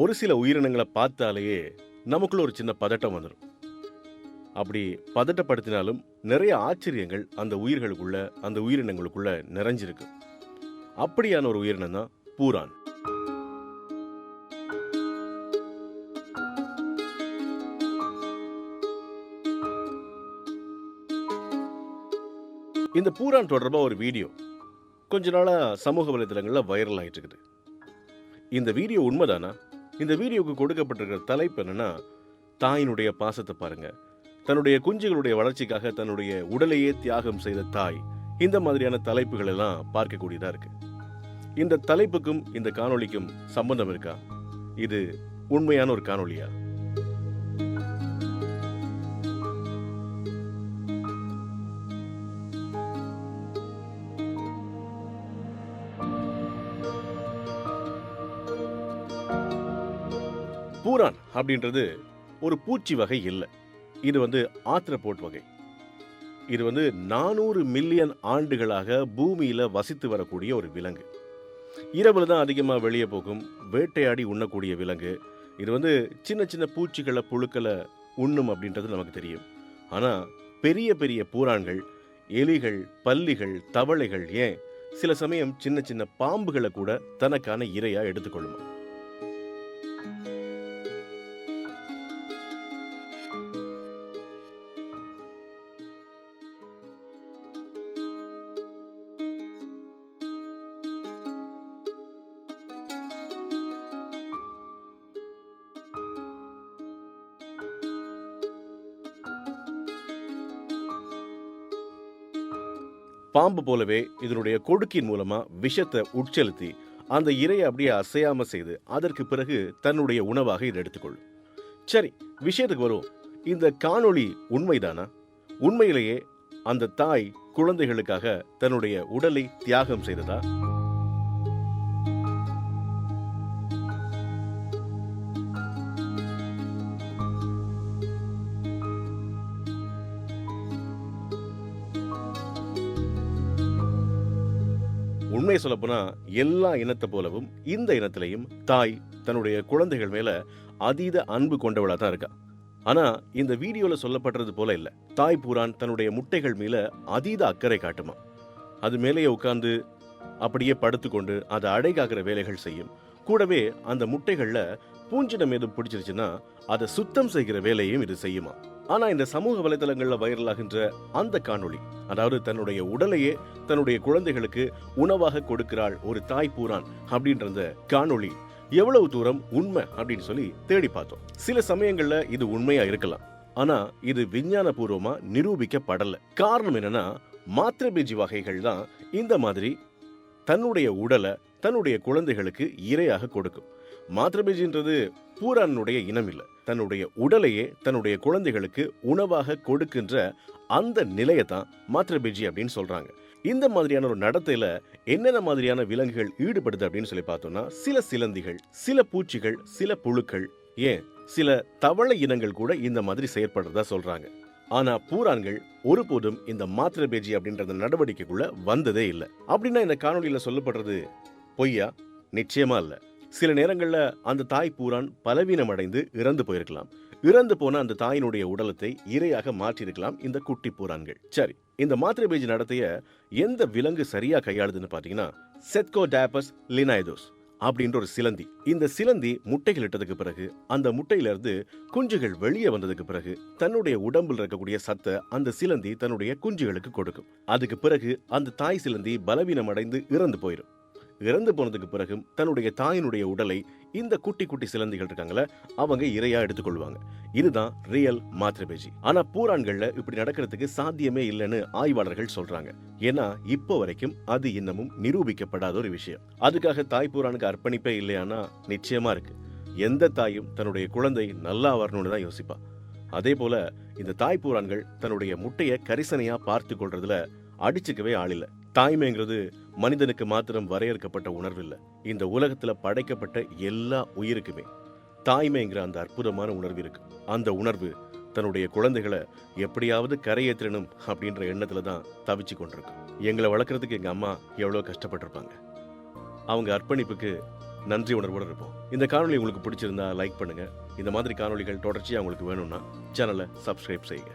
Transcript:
ஒரு சில உயிரினங்களை பார்த்தாலேயே நமக்குள்ள ஒரு சின்ன பதட்டம் வந்துடும் அப்படி பதட்டப்படுத்தினாலும் நிறைய ஆச்சரியங்கள் அந்த உயிர்களுக்குள்ள அந்த உயிரினங்களுக்குள்ள நிறைஞ்சிருக்கு. அப்படியான ஒரு உயிரினம் தான் பூரான். இந்த பூரான் தொடர்பாக ஒரு வீடியோ கொஞ்ச நாளாக சமூக வலைதளங்களில் வைரல் ஆயிட்டு இருக்குது. இந்த வீடியோ உண்மைதானா? இந்த வீடியோவுக்கு கொடுக்கப்பட்டிருக்கிற தலைப்பு என்னன்னா தாயினுடைய பாசத்தை பாருங்க. தன்னுடைய குஞ்சுகளுடைய வளர்ச்சிக்காக தன்னுடைய உடலையே தியாகம் செய்த தாய். இந்த மாதிரியான தலைப்புகள் எல்லாம் பார்க்கக்கூடியதா இருக்கு. இந்த தலைப்புக்கும் இந்த காணொளிக்கும் சம்பந்தம் இருக்கா? இது உண்மையான ஒரு காணொளியா? பூரான் அப்படின்றது ஒரு பூச்சி வகை இல்லை. இது வந்து ஆத்திரப்போட் வகை. இது வந்து நானூறு மில்லியன் ஆண்டுகளாக பூமியில வசித்து வரக்கூடிய ஒரு விலங்கு. இரவில் தான் அதிகமாக வெளியே போகும் வேட்டையாடி உண்ணக்கூடிய விலங்கு. இது வந்து சின்ன சின்ன பூச்சிகளை புழுக்களை உண்ணும் அப்படின்றது நமக்கு தெரியும். ஆனால் பெரிய பெரிய பூரான்கள் எலிகள் பல்லிகள் தவளைகள் ஏன் சில சமயம் சின்ன சின்ன பாம்புகளை கூட தனக்கான இரையா எடுத்துக்கொள்ளுமா? பாம்பு போலவே இதனுடைய கொடுக்கின் மூலமா விஷத்தை உட்செலுத்தி அந்த இரையை அப்படியே அசையாம செய்து அதற்கு பிறகு தன்னுடைய உணவாக இதை எடுத்துக்கொள்ளும் சரி விஷயத்துக்கு வரும் இந்த காணொளி உண்மைதானா? உண்மையிலேயே அந்த தாய் குழந்தைகளுக்காக தன்னுடைய உடலை தியாகம் செய்ததா? உண்மையை சொல்லப்போனா எல்லா இனத்தை போலவும் இந்த இனத்திலையும் தாய் தன்னுடைய குழந்தைகள் மேல அதீத அன்பு கொண்டவளா தான் இருக்கா. ஆனா இந்த வீடியோல சொல்லப்படுறது போல இல்ல. தாய் பூரான் தன்னுடைய முட்டைகள் மேல அதீத அக்கறை காட்டுமா. அது மேலேயே உட்கார்ந்து அப்படியே படுத்துக்கொண்டு அதை அடைகாக்கிற வேலைகள் செய்யும். கூடவே அந்த முட்டைகள்ல பூஞ்சினம் எதுவும் பிடிச்சிருச்சுன்னா அதை சுத்தம் செய்கிற வேலையும் இது செய்யுமா? ஆனா இந்த சமூக வலைதளங்கள்ல வைரலாகின்ற அந்த காணொளி அதாவது தன்னுடைய உடலையே தன்னுடைய குழந்தைகளுக்கு உணவாக கொடுக்கிறாள் ஒரு தாய் பூரான் அப்படின்ற அந்த காணொளி எவ்வளவு தூரம் உண்மை அப்படின்னு சொல்லி தேடி பார்த்தோம். சில சமயங்கள்ல இது உண்மையா இருக்கலாம். ஆனா இது விஞ்ஞான பூர்வமா நிரூபிக்கப்படல. காரணம் என்னன்னா மாத்திரபீஜி வகைகள் தான் இந்த மாதிரி தன்னுடைய உடலை தன்னுடைய குழந்தைகளுக்கு இரையாக கொடுக்கும். மாத்திரபீஜின்றது பூரானுடைய இனம் இல்லை தன்னுடைய உடலையே தன்னுடைய குழந்தைகளுக்கு உணவாக கொடுக்கின்ற அந்த நிலையை தான் மாத்திரபீஜி அப்படின்னு சொல்றாங்க. இந்த மாதிரியான ஒரு நடத்தையில என்னென்ன மாதிரியான விலங்குகள் ஈடுபடுது அப்படின்னு சொல்லி பார்த்தோம்னா சில சிலந்திகள் சில பூச்சிகள் சில புழுக்கள் ஏன்? சில தவளை இனங்கள் கூட இந்த மாதிரி செயற்படுறதா சொல்றாங்க. ஆனா பூரான்கள் ஒருபோதும் இந்த மாத்திரபேஜி அப்படின்ற நடவடிக்கைக்குள்ள வந்ததே இல்லை. அப்படின்னா இந்த காணொளியில சொல்லப்படுறது பொய்யா? நிச்சயமா இல்ல சில நேரங்கள்ல அந்த தாய் பூரான் பலவீனம் அடைந்து இறந்து போயிருக்கலாம். இறந்து போன அந்த தாயினுடைய உடலத்தை இரையாக மாற்றியிருக்கலாம் இந்த குட்டி பூரான்கள். சரி இந்த மாத்திரை நடத்தைய எந்த விலங்கு சரியா கையாளுதுன்னு பாத்தீங்கன்னா செத்கோ டேபஸ் லினாய்தோஸ் அப்படின்ற ஒரு சிலந்தி. இந்த சிலந்தி முட்டைகள் இட்டதுக்கு பிறகு அந்த முட்டையில இருந்து குஞ்சுகள் வெளியே வந்ததுக்கு பிறகு தன்னுடைய உடம்பில் இருக்கக்கூடிய சத்தை அந்த சிலந்தி தன்னுடைய குஞ்சுகளுக்கு கொடுக்கும். அதுக்கு பிறகு அந்த தாய் சிலந்தி பலவீனம் அடைந்து இறந்து போயிடும் இறந்து போனதுக்கு பிறகும் தன்னுடைய தாயினுடைய உடலை இந்த குட்டி குட்டி சிலந்திகள் இருக்காங்களே அவங்க இரையா எடுத்துக்கொள்வாங்க. இதுதான் ரியல் மாத்திரபேஜி ஆனா பூரான்கள்ல இப்படி நடக்கிறதுக்கு சாத்தியமே இல்லைன்னு ஆய்வாளர்கள் சொல்றாங்க. ஏன்னா இப்போ வரைக்கும் அது இன்னமும் நிரூபிக்கப்படாத ஒரு விஷயம். அதுக்காக தாய் பூரானுக்கு அர்ப்பணிப்பே இல்லையானா நிச்சயமா இருக்கு. எந்த தாயும் தன்னுடைய குழந்தை நல்லா வரணும்னு தான் யோசிப்பா. அதே போல இந்த தாய் பூரான்கள் தன்னுடைய முட்டையை கரிசனையா பார்த்து கொள்றதுல அடிச்சுக்கவே ஆளில்ல தாய்மைங்கிறது மனிதனுக்கு மாத்திரம் வரையறுக்கப்பட்ட உணர்வு இல்லை இந்த உலகத்துல படைக்கப்பட்ட எல்லா உயிருக்குமே தாய்மைங்கிற அந்த அற்புதமான உணர்வு இருக்கு. அந்த உணர்வு தன்னுடைய குழந்தைகளை எப்படியாவது கரையேற்றணும் அப்படின்ற எண்ணத்துல தான் தவிச்சு கொண்டிருக்கு. எங்களை வளர்க்கறதுக்கு எங்க அம்மா எவ்வளோ கஷ்டப்பட்டிருப்பாங்க. அவங்க அர்ப்பணிப்புக்கு நன்றி உணர்வோடு இருப்போம். இந்த காணொளி உங்களுக்கு பிடிச்சிருந்தா லைக் பண்ணுங்க. இந்த மாதிரி காணொளிகள் தொடர்ச்சியாக உங்களுக்கு வேணும்னா சேனலை சப்ஸ்கிரைப் செய்யுங்க.